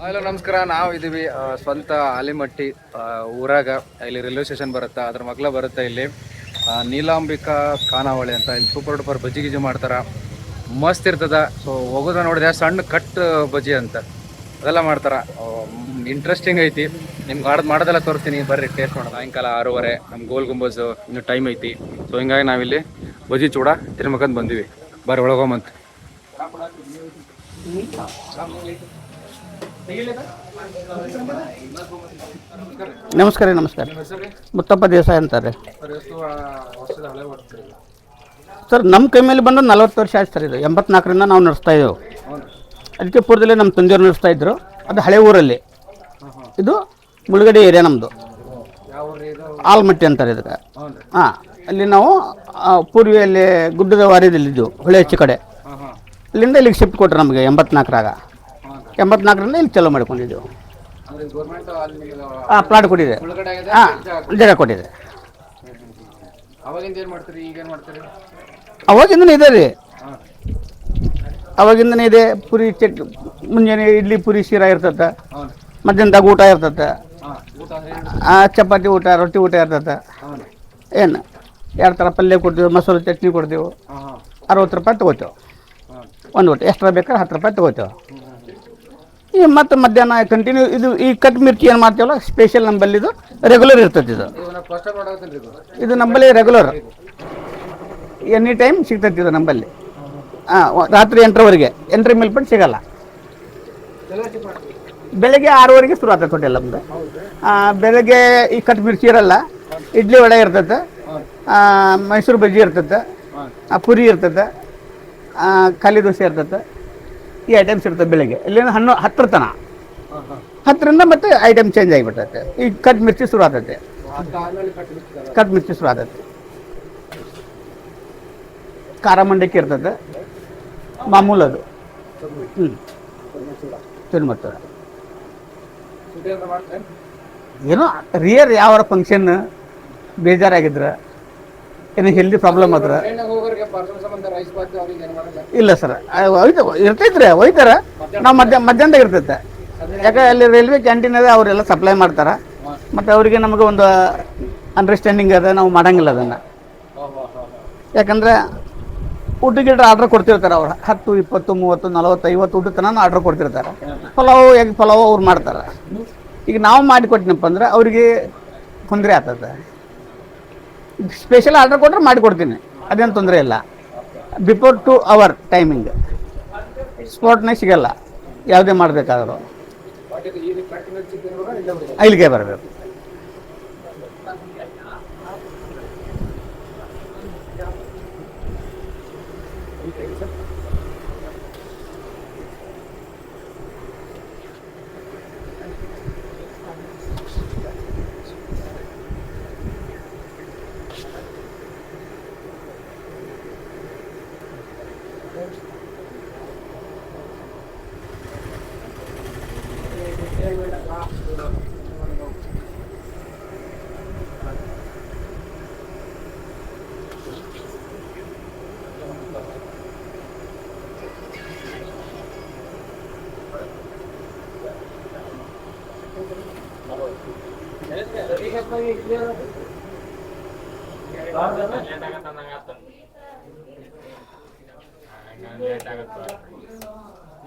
Hello, ನಮಸ್ಕಾರ. ನಾವು ಇದೀವಿ ಸ್ವಂತ ಆಲಿಮಟ್ಟಿ ಊರಾಗ. ಇಲ್ಲಿ ರೈಲ್ವೆ ಸ್ಟೇಷನ್ ಬರುತ್ತೆ? ಅದ್ರ ಮಗ್ಲ ಬರುತ್ತೆ ಇಲ್ಲಿ. ನೀಲಾಂಬಿಕಾ ಖಾನಾವಳಿ ಅಂತ ಇಲ್ಲಿ ಸೂಪರ್ ಡೂಪರ್ ಬಜ್ಜಿ ಗಿಜಿ ಮಾಡ್ತಾರ. ಮಸ್ತ್ ಇರ್ತದ. ಸೊ ಹೋಗೋದ ನೋಡಿದೆ ಸಣ್ಣ ಕಟ್ ಬಜ್ಜಿ ಅಂತ. ಅದೆಲ್ಲ ಮಾಡ್ತಾರ. ಇಂಟ್ರೆಸ್ಟಿಂಗ್ ಐತಿ. ನಿಮ್ಗೆ ಆಡದ್ ಮಾಡೋದೆಲ್ಲ ತೋರಿಸ್ತೀನಿ. ಬರ್ರಿ ಟೇಸ್ಟ್ ಮಾಡೋಣ ಸಾಯಂಕಾಲ ಆರೂವರೆ ನಮ್ಮ ಗೋಲ್ ಗುಂಬಸ್ ಇನ್ನು ಟೈಮ್ ಐತಿ. ಸೊ ಹಿಂಗಾಗಿ ನಾವಿಲ್ಲಿ ಬಜಿ ಚೂಡ ತಿರ್ಮಕಂತ ಬಂದಿವಿ. ಬರ್ರಿ ಒಳಗೊಂಬಂತ ನಮಸ್ಕಾರ ನಮಸ್ಕಾರ. ಮುತ್ತಪ್ಪ ದೇಸಾಯಿ ಅಂತಾರೆ. ಸರ್ ನಮ್ಮ ಕೈ ಮೇಲೆ ಬಂದು ನಲವತ್ತು ವರ್ಷ ಆಯ್ತು ಸರ್ ಇದು. ಎಂಬತ್ನಾಲ್ಕರಿಂದ ನಾವು ನಡೆಸ್ತಾ ಇದ್ದೇವೆ. ಅದಕ್ಕೆ ಪೂರ್ವದಲ್ಲಿ ನಮ್ಮ ತಂದೆಯವ್ರು ನಡೆಸ್ತಾ ಇದ್ರು. ಅದು ಹಳೆ ಊರಲ್ಲಿ. ಇದು ಮುಳುಗಡೆ ಏರಿಯಾ ನಮ್ಮದು ಆಲ್ಮಟ್ಟಿ ಅಂತಾರೆ ಇದಕ್ಕೆ. ಹಾಂ ಅಲ್ಲಿ ನಾವು ಪೂರ್ವಿಯಲ್ಲಿ ಗುಡ್ಡದ ವಾರ್ಯದಲ್ಲಿದ್ದೆವು ಹೊಳೆ ಹೆಚ್ಚು ಕಡೆ. ಅಲ್ಲಿಂದ ಇಲ್ಲಿಗೆ ಶಿಫ್ಟ್ ಕೊಟ್ಟರು ನಮಗೆ ಎಂಬತ್ನಾಲ್ಕರಾಗ ಎಂಬತ್ನಾಲ್ಕರಿಂದ ಇಲ್ಲಿ ಚಲೋ ಮಾಡ್ಕೊಂಡಿದ್ದೆವು. ಹಾಂ ಪ್ಲಾಟ್ ಕೊಟ್ಟಿದೆ. ಹಾಂ ಜಾಗ ಕೊಟ್ಟಿದೆ. ಅವಾಗಿಂದನೇ ಇದೆ ರೀ. ಅವಾಗಿಂದನೇ ಇದೆ ಪುರಿ ಚಟ್ ಮುಂಜಾನೆ ಇಡ್ಲಿ ಪುರಿ ಶೀರಾ ಇರ್ತತೆ. ಹೌದು. ಮಧ್ಯಾಹ್ನದಾಗ ಊಟ ಇರ್ತತೆ. ಆ, ಚಪಾತಿ ಊಟ ರೊಟ್ಟಿ ಊಟ ಇರ್ತದೆ ಏನು ಎರಡು ಥರ ಪಲ್ಯ ಕೊಡ್ತೀವಿ ಮೊಸರು ಚಟ್ನಿ ಕೊಡ್ತೀವಿ. ಅರವತ್ತು ರೂಪಾಯಿ ತೊಗೋತೇವೆ. ಒಂದು ಊಟ ಎಕ್ಸ್ಟ್ರಾ ಬೇಕಾದ್ರೆ ಹತ್ತು ರೂಪಾಯಿ ತೊಗೋತೇವೆ. ಈ ಮತ್ತು ಮಧ್ಯಾಹ್ನ ಕಂಟಿನ್ಯೂ ಇದು ಈ ಕಟ್ ಮಿರ್ಚಿ ಏನು ಮಾಡ್ತೀವಲ್ಲ ಸ್ಪೆಷಲ್ ನಂಬಲ್ಲಿ ಇದು ರೆಗ್ಯುಲರ್ ಇರ್ತದೆ ಇದು. ಇದು ನಂಬಲ್ಲಿ ರೆಗ್ಯುಲರ್ ಎನಿ ಟೈಮ್ ಸಿಗ್ತೈತಿ ಇದು ನಂಬಲ್ಲಿ ಹಾಂ ರಾತ್ರಿ ಎಂಟರವರೆಗೆ. ಎಂಟರ ಮೇಲ್ಪಟ್ಟು ಸಿಗಲ್ಲ. ಬೆಳಗ್ಗೆ ಆರೂವರೆಗೆ ಶುರು ಆಗ್ತದೆ ಹೋಟೆಲ್ ನಮ್ದು ಬೆಳಗ್ಗೆ ಈ ಕಟ್ ಮಿರ್ಚಿ ಇರಲ್ಲ ಇಡ್ಲಿ ವಡೆ ಇರ್ತೈತೆ ಆ, ಮೈಸೂರು ಬಜ್ಜಿ ಇರ್ತೈತೆ ಆ, ಪುರಿ ಇರ್ತೈತೆ ಆ, ಖಾಲಿ ದೋಸೆ ಇರ್ತೈತೆ ಈ ಐಟಮ್ಸ್ ಇರ್ತದೆ ಬೆಳಗ್ಗೆ. ಇಲ್ಲಿಂದ ಹಣ್ಣು ಹತ್ತರ ತನ ಹತ್ತರಿಂದ ಮತ್ತೆ ಐಟಮ್ ಚೇಂಜ್ ಆಗಿಬಿಟ್ಟೈತೆ. ಈ ಕಟ್ ಮಿರ್ಚಿ ಶುರು ಆಗ್ತೈತೆ ಕಟ್ ಮಿರ್ಚಿ ಶುರು ಆಗ್ತೈತೆ ಖಾರ ಮಂಡಕ್ಕಿ ಇರ್ತದೆ. ಮಾಮೂಲದು ಹ್ಞೂ ತಿನ್ಮತ್ತದ ಏನೋ ರಿಯರ್ ಯಾವ ಫಂಕ್ಷನ್ ಬೇಜಾರಾಗಿದ್ರೆ ಏನೋ ಹೆಲ್ದಿ ಪ್ರಾಬ್ಲಮ್ ಮಾಡಲ್ಲ ಇಲ್ಲ ಸರ್ ಇರ್ತೈತ್ರಿ ಒಯ್ತಾರ ನಾವು ಮಧ್ಯ ಮಧ್ಯಾಹ್ನದಾಗ ಇರ್ತೈತೆ. ಯಾಕೆ ಅಲ್ಲಿ ರೈಲ್ವೆ ಕ್ಯಾಂಟೀನ್ ಅದ ಅವರೆಲ್ಲ ಸಪ್ಲೈ ಮಾಡ್ತಾರೆ. ಮತ್ತು ಅವರಿಗೆ ನಮಗೆ ಒಂದು ಅಂಡರ್ಸ್ಟ್ಯಾಂಡಿಂಗ್ ಅದ ನಾವು ಮಾಡಂಗಿಲ್ಲ ಅದನ್ನು. ಯಾಕಂದ್ರೆ ಊಟಕ್ಕೆ ಆರ್ಡ್ರ್ ಕೊಡ್ತಿರ್ತಾರೆ ಅವ್ರು. ಹತ್ತು ಇಪ್ಪತ್ತು ಮೂವತ್ತು ನಲವತ್ತು ಐವತ್ತು ಊಟ ತನಕ ಆರ್ಡ್ರ್ ಕೊಡ್ತಿರ್ತಾರೆ. ಪಲಾವ್ ಎಗ್ ಪಲಾವ್ ಅವ್ರು ಮಾಡ್ತಾರೆ. ಈಗ ನಾವು ಮಾಡಿ ಕೊಟ್ಟಿನಪ್ಪ ಅಂದ್ರೆ ಅವರಿಗೆ ತೊಂದರೆ ಆಗ್ತದೆ. ಸ್ಪೆಷಲ್ ಆರ್ಡ್ರ್ ಕೊಟ್ಟರೆ ಮಾಡಿ ಕೊಡ್ತೀನಿ. ಅದೇನು ತೊಂದರೆ ಇಲ್ಲ. ಬಿಫೋರ್ ಟು ಅವರ್ ಟೈಮಿಂಗ್ ಸ್ಪಾಟ್ನಾಗ ಸಿಗಲ್ಲ. ಯಾವುದೇ ಮಾಡಬೇಕಾದ್ರು. ಬಟ್ ಇದು ಈ ಕಟ್ಟಿ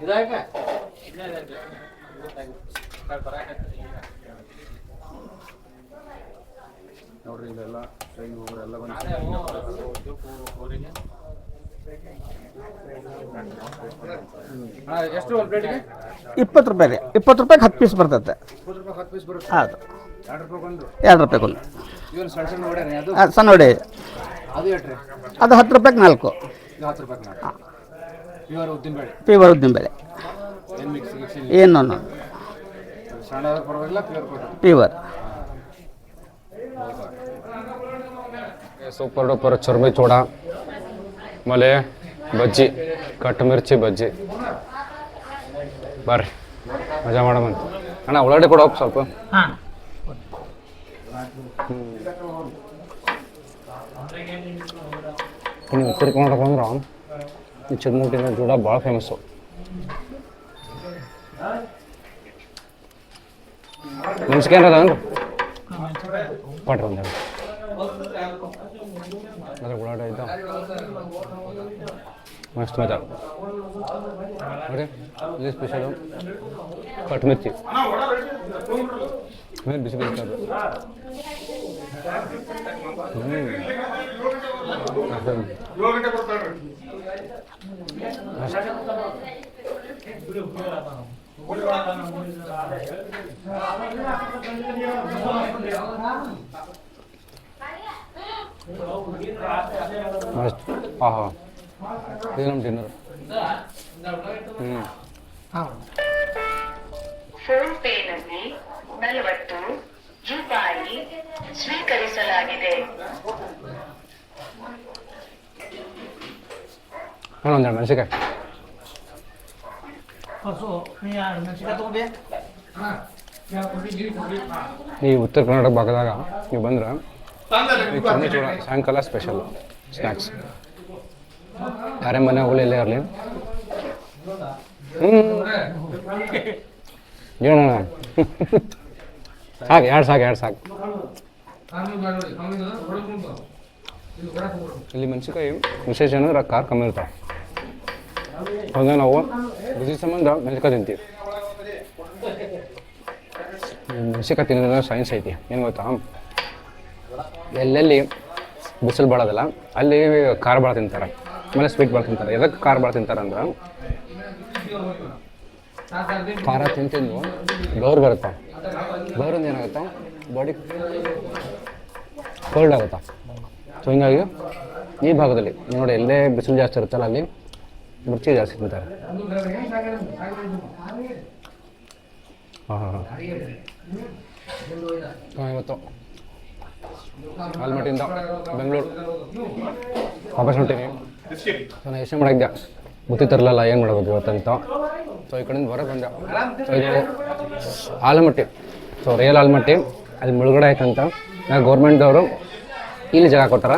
ಇದಾಕ ನೋಡ್ರಿ ಇಲ್ಲೆಲ್ಲ ಟ್ರೈನ್ ಹೋಗೋರು ಎಲ್ಲ ಬಂದು ಎಷ್ಟು ಇಪ್ಪತ್ತು ರೂಪಾಯಿ ರೀ ಇಪ್ಪತ್ತು ರೂಪಾಯಿಗೆ ಹತ್ತು ಪೀಸ್ ಬರ್ತೈತೆ. ಇಪ್ಪತ್ತು ರೂಪಾಯಿ ಹತ್ತು ಪೀಸ್ ಬರುತ್ತೆ. ಹೌದು. ಎರಡು ರೂಪಾಯಿ ಒಂದು ಅದು? ಸಣ್ಣ ವಡೆ ಅದು ಹತ್ತು ರೂಪಾಯಿಗೆ ನಾಲ್ಕು. ರೂಪಾಯಿ ನಾಲ್ಕು. ಪ್ಯೂರ್ ಉದ್ದಿನ ಬೇಳೆ. ಏನು ಪೀವರ್ ಸೂಪರ್ ಡೂಪರ್ ಚರ್ಮಿ ಚೂಡ ಮಲೆ ಬಜ್ಜಿ ಕಟ್ ಮಿರ್ಚಿ ಬಜ್ಜಿ. ಬರ್ರಿ ಮಜಾ ಮಾಡಮಂತ ಅಣ್ಣ ಉಳ್ಳಾಡಿ ಕೊಡೋಕ್ ಸ್ವಲ್ಪ. ಉತ್ತರ ಕರ್ನಾಟಕ ಅಂದ್ರೆ ಈ ಚಿಕ್ಕಮೂಟಿನ ಜೂಡ ಭಾಳ ಫೇಮಸ್ಸು ಮೆಣಸಿನ್ಕಾಯಿ ಅದ ಕೊಟ್ರಿ ಒಂದು ಅದ್ರ ಉಳ್ಳಾಟ ಆಯ್ತಾ ಮಸ್ತ್ ಮಜಾ. ನೋಡಿ ಇಲ್ಲಿ ಸ್ಪೆಷಲು ಕಟ್ ಮಿರ್ಚಿ ಆಮೇಲೆ ಬಿಸಿ ಬಿಸಿ ಕಾದು ಹ್ಞೂ ಮಸ್ತ್ ಆಹಾ ಇದು ನಮ್ಮ ಡಿನ್ನರ್ ಹ್ಞೂ ಫೋನ್ ಮೆಣಸಿನ್ಕಾಯಿ ಈ ಉತ್ತರ ಕರ್ನಾಟಕ ಭಾಗದಾಗ ನೀವು ಬಂದ್ರೆ ಚೂಡ ಸಾಯಂಕಾಲ ಸ್ಪೆಷಲ್ ಸ್ನ್ಯಾಕ್ಸ್ ಯಾರೇ ಮನೆ ಹೋಗಲಿ ಎಲ್ಲೇ ಇರಲಿ. ಹ್ಞೂ ಸಾಕು, ಎರಡು ಸಾಕು ಎರಡು ಸಾಕು. ಇಲ್ಲಿ ಮೆಣಸಿನ್ಕಾಯಿ ವಿಶೇಷ ಏನಂದ್ರೆ ಖಾರ ಕಮ್ಮಿ ಇರ್ತಾವೆ. ಹಂಗೆ ನಾವು ರುಚಿ ಸಂಬಂಧ ಮೆಣಸಿನ್ಕಾಯಿ ತಿಂತೀವಿ ಮೆಣಸಿನ್ಕಾಯಿ ತಿನ್ನೋದ್ರಿಂದ ಸೈನ್ಸ್ ಐತಿ? ಏನು ಗೊತ್ತಾ? ಎಲ್ಲೆಲ್ಲಿ ಬಿಸಿಲು ಬಾಳೋದಿಲ್ಲ, ಅಲ್ಲಿ ಖಾರ ಭಾಳ ತಿಂತಾರೆ. ಆಮೇಲೆ ಸ್ವೀಟ್ ಭಾಳ ತಿಂತಾರೆ. ಎದಕ್ಕೆ ಖಾರ ಭಾಳ ತಿಂತಾರೆ ಅಂದ್ರೆ, ಖಾರ ತಿಂದು ತಿಂದು ಗೌರ್ ಬರುತ್ತೆ ಗೌರಿಂದ ಏನಾಗುತ್ತೆ? ಬಾಡಿ ಕೋಲ್ಡ್ ಆಗುತ್ತೆ. ಸೊ ಹಿಂಗಾಗಿ ಈ ಭಾಗದಲ್ಲಿ ನೋಡಿ, ಎಲ್ಲೇ ಬಿಸಿಲು ಜಾಸ್ತಿ ಇರುತ್ತಲ್ಲ ಅಲ್ಲಿ ಮಿರ್ಚಿ ಜಾಸ್ತಿ ತಿಂತಾರೆ. ಹಾಂ ಹಾಂ ಹಾಂ. ಇವತ್ತು. ಆಲ್ಮಟ್ಟಿಂದ ಬೆಂಗಳೂರು. ವಾಪಸ್ ಹೊಂಟೀನಿ. ನಾನು ಯೋಚನೆ ಮಾಡಿದ್ದೆ ತರಲಲ್ಲ, ಏನು ಮಾಡೋದು ಇವತ್ತಂತ. ಸೊ ಈ ಕಡೆಯಿಂದ ಹೊರಗೆ ಬಂದೆ. ಸೊ ಇದು ಆಲಮಟ್ಟಿ. So real Almatti. ಅಲ್ಲಿ ಮುಳುಗಡೆ ಆಯ್ತಂತ. ನಾ ಗೌರ್ಮೆಂಟ್ದವರು ಇಲ್ಲಿ ಜಾಗ ಕೊಟ್ಟಾರ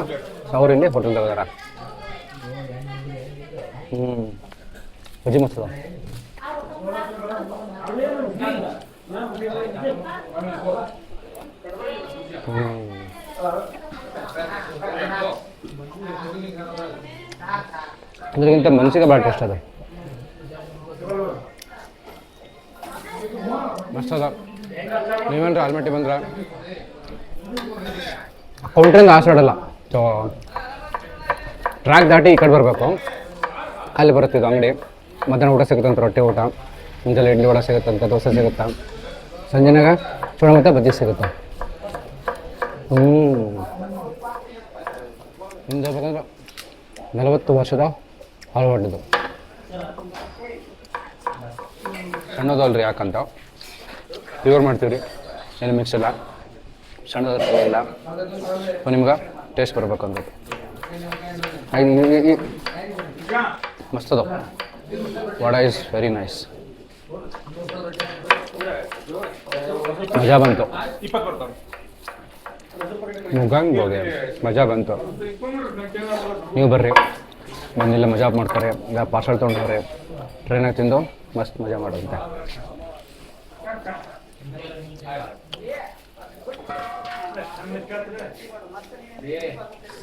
ಸೊ ಅವ್ರು ಇಲ್ಲಿ ಹೋಟೆಲ್ ತೆಗ್ದಾರ ಹ್ಞೂ ಬಜ್ಜಿ ಮಸ್ತದ ಹ್ಞೂ ಅದ್ರಗಿಂತ ಮನಸ್ಸಿಗೆ ಭಾಳ ಟೇಸ್ಟ್ ಅದ ಮಸ್ತ್ ಅದ ನೀವೇನ್ರ ಆಲ್ಮಟ್ಟಿ ಬಂದ್ರೆ ಕೌಂಟ್ರಿಂದ ಆಸಾಡಲ್ಲ ಸೊ ಟ್ರ್ಯಾಕ್ ದಾಟಿ ಈ ಕಡೆ ಬರಬೇಕು ಅಲ್ಲಿ ಬರುತ್ತೆ ಇದು ಅಂಗಡಿ. ಮಧ್ಯಾಹ್ನ ಊಟ ಸಿಗುತ್ತಂತ ರೊಟ್ಟಿ ಊಟ, ಮುಂಜಾನೆ ಇಡ್ಲಿ ವಡೆ ಸಿಗುತ್ತಂತ ದೋಸೆ ಸಿಗುತ್ತಾ. ಸಂಜೆನಾಗ ಚೂಡ ಮತ್ತು ಬಜ್ಜಿ ಸಿಗುತ್ತೆ. ಹ್ಞೂ ಹಿಂದೆ ಬೇಕಂದ್ರೆ ನಲವತ್ತು ವರ್ಷದ ಹಳವಾಡಿದ್ದು ಸಣ್ಣದಲ್ಲ ರೀ ಯಾಕಂತ? ಪ್ಯೂರ್ ಮಾಡ್ತೀವಿ ರೀ ಏನು ಮಿಕ್ಸ್ ಇಲ್ಲ. ಸಣ್ಣದ ಇಲ್ಲ ಸೊ, ನಿಮ್ಗೆ ಟೇಸ್ಟ್ ಬರ್ಬೇಕಂತ ಮಸ್ತ್ ಅದ ವಡ ಇಸ್ ವೆರಿ ನೈಸ್. ಮಜಾ ಬಂತು. ಮುಗಂಗ್ ಹೋಗಿ. ಮಜಾ ಬಂತು. ನೀವು ಬರ್ರಿ. ಬಂದಿಲ್ಲ ಮಜಾ ಮಾಡ್ತಾರೆ. ಈಗ ಪಾರ್ಸಲ್ ತೊಗೊಂಡವ್ರೆ ಟ್ರೈನಾಗ ತಿಂದು ಮಸ್ತ್ ಮಜಾ ಮಾಡೋದಂತೆ.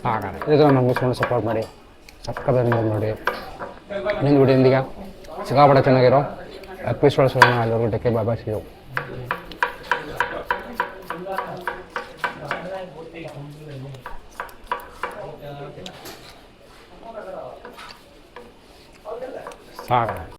ಹಾಗಾದ್ರೆ ಇದು ನಮ್ಮ ಸಪೋರ್ಟ್ ಮಾಡಿ. ಸಕ್ಕ ನೋಡಿ ನಿನ್ನ ವಿಡಿಯೋದೀಗ ಸಿಕ್ಕಾಪಟ್ಟೆ ಚೆನ್ನಾಗಿರೋ ಎಪಿಸೋಡ್ ಸಿಗೋಣ ಅಲ್ಲಿವರೆಗೂ ಟೆಕ್ಕೆ ಬಾಬಾ ಸಿಗೋ ಸಾಗ